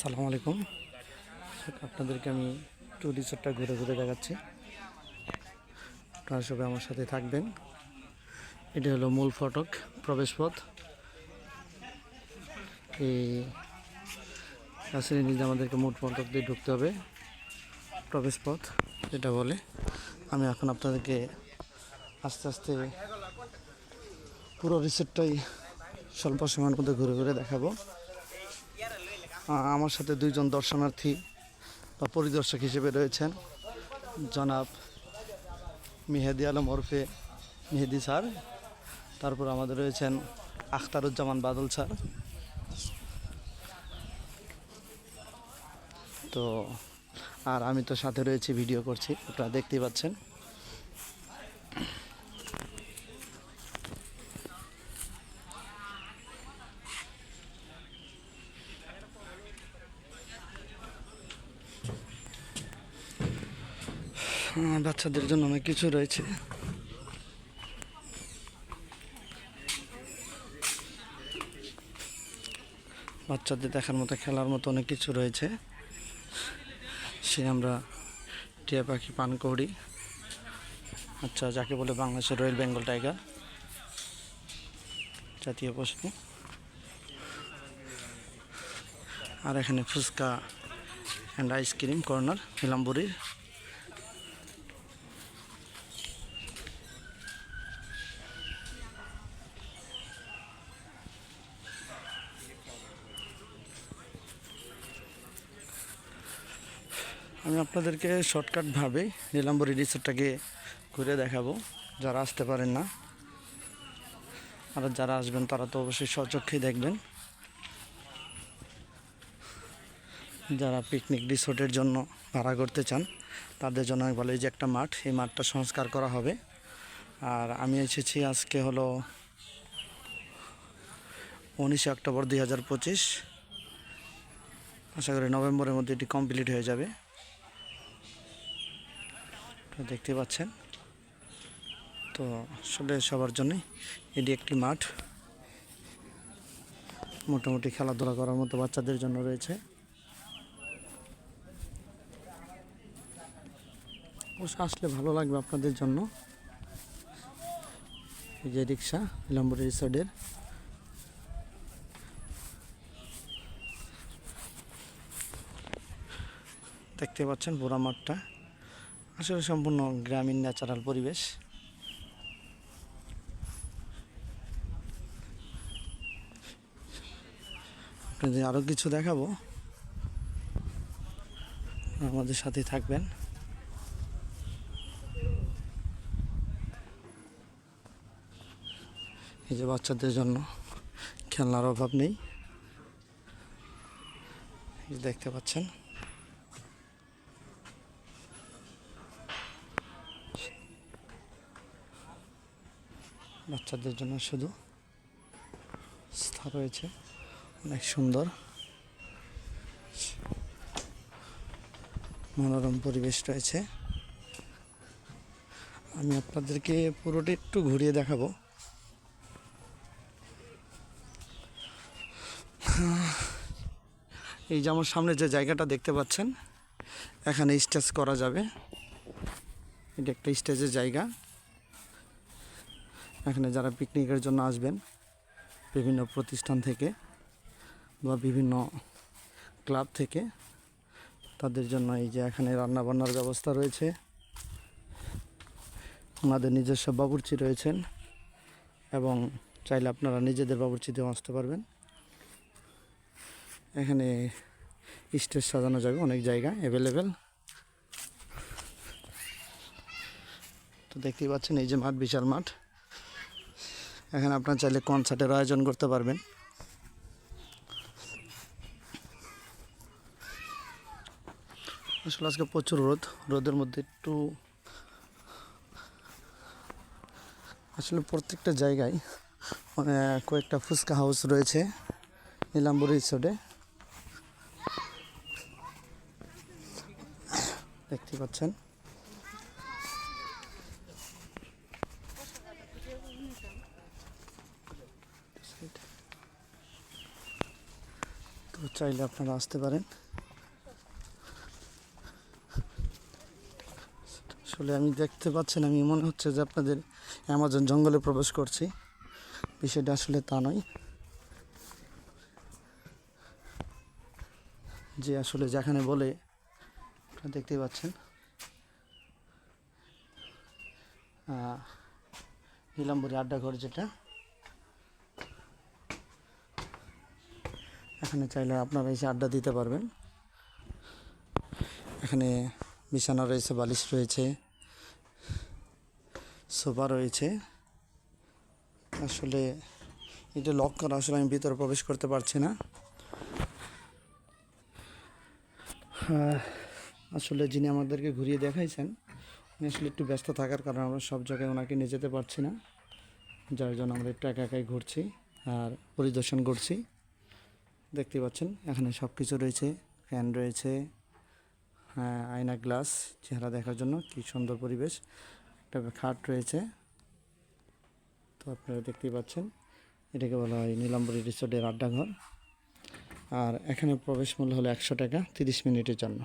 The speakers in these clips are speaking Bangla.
আসসালামু আলাইকুম। আপনাদেরকে আমি টু রিসোর্টটা ঘুরে ঘুরে দেখাচ্ছি। আপনারা সবাই আমার সাথে থাকবেন। এটা হলো মূল ফটক প্রবেশ পথ এই কাছের নিজে আমাদেরকে মূল ফটক দিয়ে ঢুকতে হবে। প্রবেশ পথ যেটা বলে। আমি এখন আপনাদেরকে আস্তে আস্তে পুরো রিসোর্টটাই স্বল্প সময়ের মধ্যে ঘুরে ঘুরে দেখাবো। আমার সাথে দুইজন দর্শনার্থী বা পরিদর্শক হিসেবে রয়েছেন। জনাব মেহেদি আলম ওরফে মেহেদি স্যার। তারপর আমাদের রয়েছেন আখতারুজ্জামান বাদল স্যার। তো, আর আমি তো সাথে রয়েছি, ভিডিও করছি, আপনারা দেখতেই পাচ্ছেন। বাচ্চাদের জন্য অনেক কিছু রয়েছে। বাচ্চাদের দেখার মতো, খেলার মতো অনেক কিছু রয়েছে। সে আমরা টিয়া পাখি পান করি। আচ্ছা যাকে বলে বাংলাদেশের রয়্যাল বেঙ্গল টাইগার, জাতীয় পশু। আর এখানে fuchka and ice cream corner নিলামপুরির আমি আপনাদেরকে শর্টকাটভাবে নীলাম্বরী রিসোর্টটাকে ঘুরে দেখাবো। যারা আসতে পারেন না, আর যারা আসবেন তারা তো অবশ্যই স্বচক্ষেই দেখবেন। যারা পিকনিক রিসোর্টের জন্য ভাড়া করতে চান, তাদের জন্য আমি বলি যে একটা মাঠ, এই মাঠটা সংস্কার করা হবে। আর আমি এসেছি আজকে হলো উনিশে অক্টোবর দুই হাজার পঁচিশ। আশা করি নভেম্বরের মধ্যে এটি কমপ্লিট হয়ে যাবে। দেখতে পাচ্ছেন। তো আসলে সবার জন্যই এটি একটি মাঠ। মোটামুটি খেলাধুলা করার মতো বাচ্চাদের জন্য রয়েছে। অবশ্য আসলে ভালো লাগবে আপনাদের জন্য। এই যে রিক্সা, লম্বরি রিসোর্টের। দেখতে পাচ্ছেন পুরা মাঠটা। আসলে সম্পূর্ণ গ্রামীণ ন্যাচারাল পরিবেশ। আপনাদের আরও কিছু দেখাবো। আমাদের সাথে থাকবেন। এই যে বাচ্চাদের জন্য খেলনার অভাব নেই। দেখতে পাচ্ছেন। বাচ্চাদের জন্য শুধু রয়েছে। অনেক সুন্দর। মনোরম পরিবেশ রয়েছে। আমি আপনাদেরকে পুরোটা একটু ঘুরিয়ে দেখাবো। এই যে আমার সামনে যে জায়গাটা দেখতে পাচ্ছেন, এখানে স্টেজ করা যাবে। এটা একটা স্টেজের জায়গা। এখানে যারা পিকনিকের জন্য আসবেন, বিভিন্ন প্রতিষ্ঠান থেকে বা বিভিন্ন ক্লাব থেকে, তাদের জন্য এই যে এখানে রান্না বান্নার ব্যবস্থা রয়েছে। ওনাদের নিজস্ব বাবুর্চি রয়েছেন এবং চাইলে আপনারা নিজেদের বাবুর্চিতেও আসতে পারবেন। এখানে স্টেজ সাজানো যাবে, অনেক জায়গা অ্যাভেলেবেল তো দেখতেই পাচ্ছেন এই যে মাঠ, বিশাল মাঠ। এখানে আপনার চাইলে কনসার্টের আয়োজন করতে পারবেন। আসলে আজকে প্রচুর রোদ, রোদের মধ্যে একটু আসলে প্রত্যেকটা জায়গায় মানে কয়েকটা ফুচকা হাউস রয়েছে নীলাম্বর রিসোর্টে দেখতে পাচ্ছেন। তো চাইলে আপনারা আসতে পারেন। আসলে আমি দেখতে পাচ্ছেন, আমি মনে হচ্ছে যে আপনাদের অ্যামাজন জঙ্গলে প্রবেশ করছি। বিষয়টা আসলে তা নয়। যে আসলে যেখানে বলে, আপনারা দেখতেই পাচ্ছেন। নীলাম্বরী আড্ডাঘর যেটা। এখানে চাইলে আপনারা এসে আড্ডা দিতে পারবেন। এখানে বিছানা রয়েছে বালিশ রয়েছে সোফা রয়েছে। আসলে এটা লক করা আসলে আমি ভিতরে প্রবেশ করতে পারছি না। আহ, আসলে যিনি আমাদেরকে ঘুরিয়ে দেখাইছেন উনি আসলে একটু ব্যস্ত থাকার কারণে আমরা সব জায়গায় ওনাকে নিয়ে যেতে পারছি না। যার জন্য আমরা একটু একা একাই ঘুরছি আর পরিদর্শন করছি। দেখতে পাচ্ছেন, এখানে সব কিছু রয়েছে, ফ্যান রয়েছে হ্যাঁ আয়না গ্লাস, চেহারা দেখার জন্য কি সুন্দর পরিবেশ, একটা খাট রয়েছে। তো আপনারা দেখতেই পাচ্ছেন, এটাকে বলা হয় নীলাম্বরী রিসোর্টের আড্ডাঘর। আর এখানে প্রবেশ মূল্য হলো একশো টাকা, তিরিশ মিনিটের জন্য।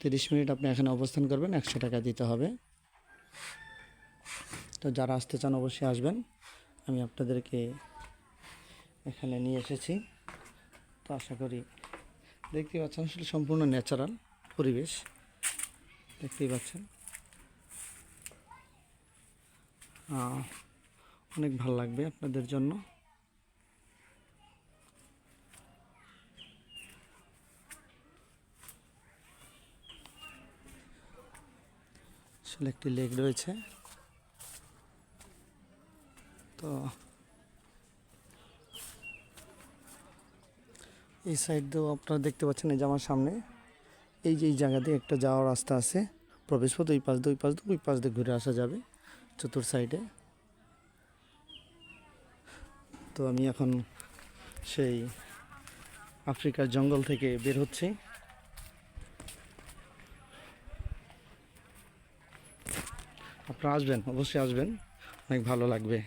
তিরিশ মিনিট আপনি এখানে অবস্থান করবেন, একশো টাকা দিতে হবে। তো যারা আসতে চান অবশ্যই আসবেন। আমি আপনাদেরকে এখানে নিয়ে এসেছি। তো আশা করি দেখতেই পাচ্ছেন, আসলে সম্পূর্ণ ন্যাচারাল পরিবেশ। দেখতেই পাচ্ছেন। অনেক ভালো লাগবে আপনাদের জন্য। আসলে একটি লেক রয়েছে। তো এই সাইড দিয়েও আপনারা দেখতে পাচ্ছেন এই যে আমার সামনে। এই যে এই জায়গা দিয়ে একটা যাওয়ার রাস্তা আছে। প্রবেশপথ ওই পাশ দিয়ে, ওই পাশ দিয়ে, ওই পাশ দিয়ে ঘুরে আসা যাবে চতুর সাইডে তো আমি এখন সেই আফ্রিকার জঙ্গল থেকে বের হচ্ছি। আপনারা আসবেন, অবশ্যই আসবেন। অনেক ভালো লাগবে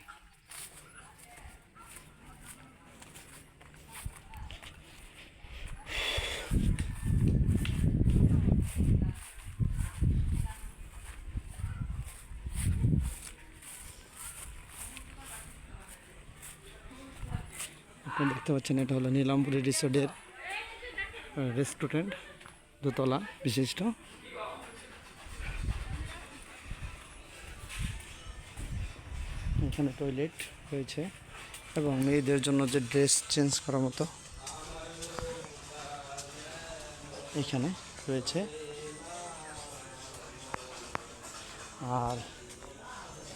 আপনি দেখতে পাচ্ছেন, এটা হলো নীলাম্বরী রিসোর্টের রেস্টুরেন্ট দোতলা বিশিষ্ট। এখানে টয়লেট রয়েছে এবং মেয়েদের জন্য যে ড্রেস চেঞ্জ করার মতো এখানে রয়েছে। আর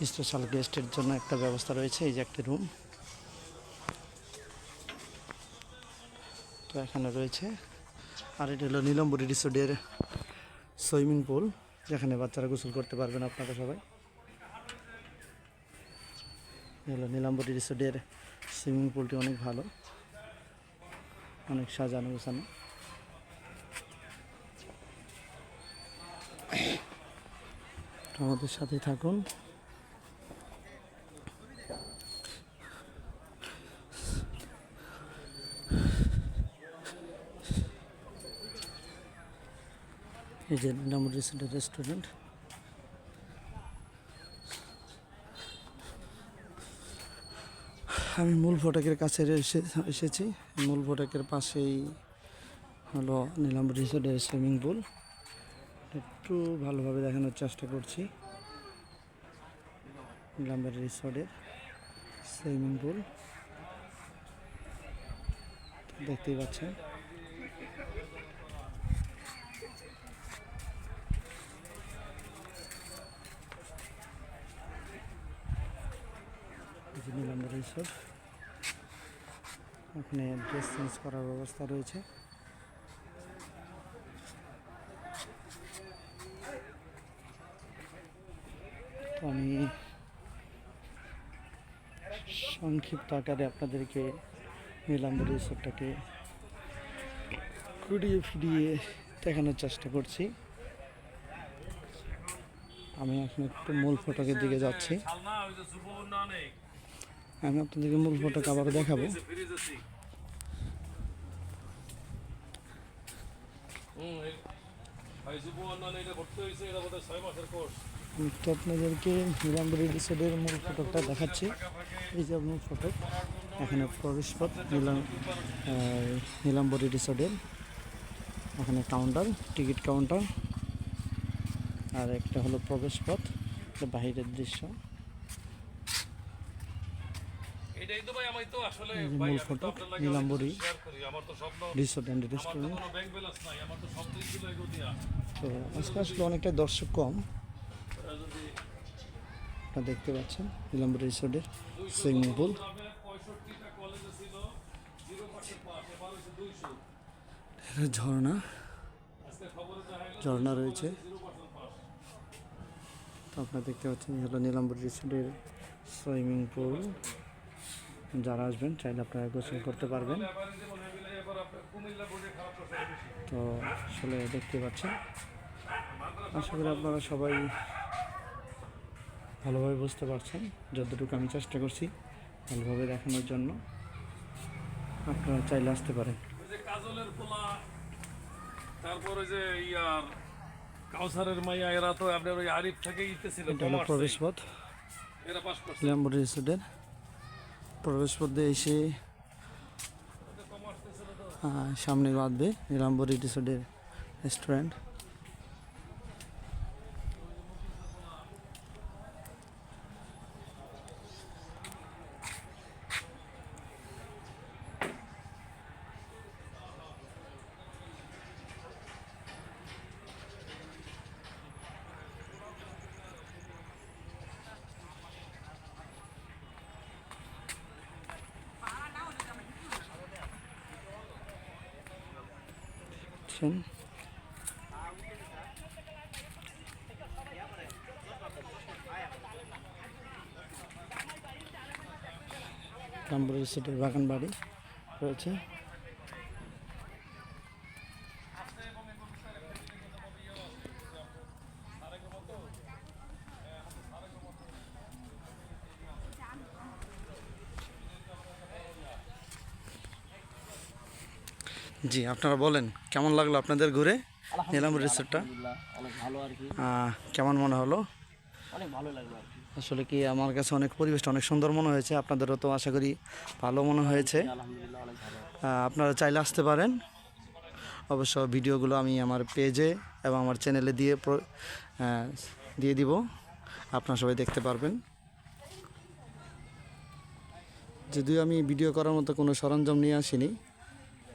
স্পেশাল গেস্টের জন্য একটা ব্যবস্থা রয়েছে, এই যে একটা রুম তো এখানে রয়েছে। আর এটা হলো নীলম্বরী রিসোর্টের সুইমিং পুল, যেখানে বাচ্চারা গোসল করতে পারবেন আপনারা সবাই। হলো নীলাম্বরী রিসোর্টের সুইমিং পুলটি অনেক ভালো, অনেক সাজানো গোছানো। আমাদের সাথে থাকুন। এই যে রেস্টুরেন্ট। আমি মূল ফটকের কাছে এসে- এসেছি। মূল ফটকের পাশেই হলো নিলাম রিসোর্টের সুইমিং পুল। একটু ভালোভাবে দেখানোর চেষ্টা করছি। নিলাম্বার রিসোর্টের সুইমিং পুল। দেখতেই পাচ্ছেন। যে রিসোর্ট ওখানে ড্রেস চেঞ্জ করার ব্যবস্থা রয়েছে। তো আমি সংক্ষিপ্ত আকারে আপনাদেরকে নীলাম্বর রিসোর্টটাকে ঘুরিয়ে ফিরিয়ে দেখানোর চেষ্টা করছি। আমি এখন একটু মূল ফটকের দিকে যাচ্ছি। আমি আপনাদেরকে মূল ফটক আবারও দেখাবো। তো আপনাদেরকে নীলাম্বরী রিসোর্টের মূল ফটকটা দেখাচ্ছি। এই যে মূল ফটক এখানে প্রবেশপথ নীলাম নীলাম্বরী রিসোর্টের এখানে কাউন্টার টিকিট কাউন্টার আর একটা হলো প্রবেশপথ বাহিরের দৃশ্য। এটাই তো ভাই আমি তো আসলে ভাই মূল আমি তো ফটক আপনার লাগে নীলাম্বরী আমার তো স্বপ্ন রিসোর্ট তো রেস্টুরেন্ট কোনো ব্যাংক ব্যালেন্স নাই আমার তো সব দিক ছিল এগো দিয়া তো আজকে আসলে অনেকটা দর্শক কম। আপনারা দেখতে পাচ্ছেন নীলাম্বরী রিসোর্টের সুইমিং পুল। ঝর্ণা। ঝর্ণা রয়েছে। তো আপনারা দেখতে পাচ্ছেন হলো নীলাম্বর রিসোর্টের সুইমিং পুল। যারা আসবেন চাইলে আপনারা গোসল করতে পারবেন। তো আসলে দেখতে পাচ্ছেন। আশা করি আপনারা সবাই ভালোভাবে বুঝতে পারছেন। যতটুকু আমি চেষ্টা করছি ভালোভাবে দেখানোর জন্য। আপনারা চাইলে আসতে পারেন। কাজলের পোলা তারপর ওই যে ইয়ার কাউসারের মাইয়া এরা তো আপনার ওই আরিফ থেকে ইতে ছিল এটা হলো প্রবেশপথ। এরা পাস করছে। প্রবেশপথ পথে এসে সামনে বাঁধবে নীলাম্বর রিসোর্টের রেস্টুরেন্ট। দেখছেন নীলাম্বরী সিটের বাগান বাড়ি রয়েছে। জি আপনারা বলেন কেমন লাগল আপনাদের ঘুরে? নিলাম রিসোর্টটা। অনেক ভালো আর কি। কেমন মনে হলো? অনেক ভালো লাগল আর কি। আসলে কি আমার কাছে অনেক পরিবেশটা অনেক সুন্দর মনে হয়েছে আপনাদেরও তো আশা করি ভালো মনে হয়েছে। আপনারা চাইলে আসতে পারেন। অবশ্য ভিডিওগুলো আমি আমার পেজে এবং আমার চ্যানেলে দিয়ে দিয়ে দিব। আপনারা সবাই দেখতে পারবেন। যদিও আমি ভিডিও করার মতো কোনো সরঞ্জাম নিয়ে আসিনি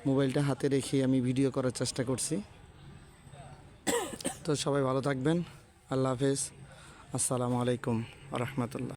মোবাইলটা হাতে রেখে আমি ভিডিও করার চেষ্টা করছি। তো সবাই ভালো থাকবেন। আল্লাহ হাফেজ। আসসালামু আলাইকুম রহমতুল্লাহ।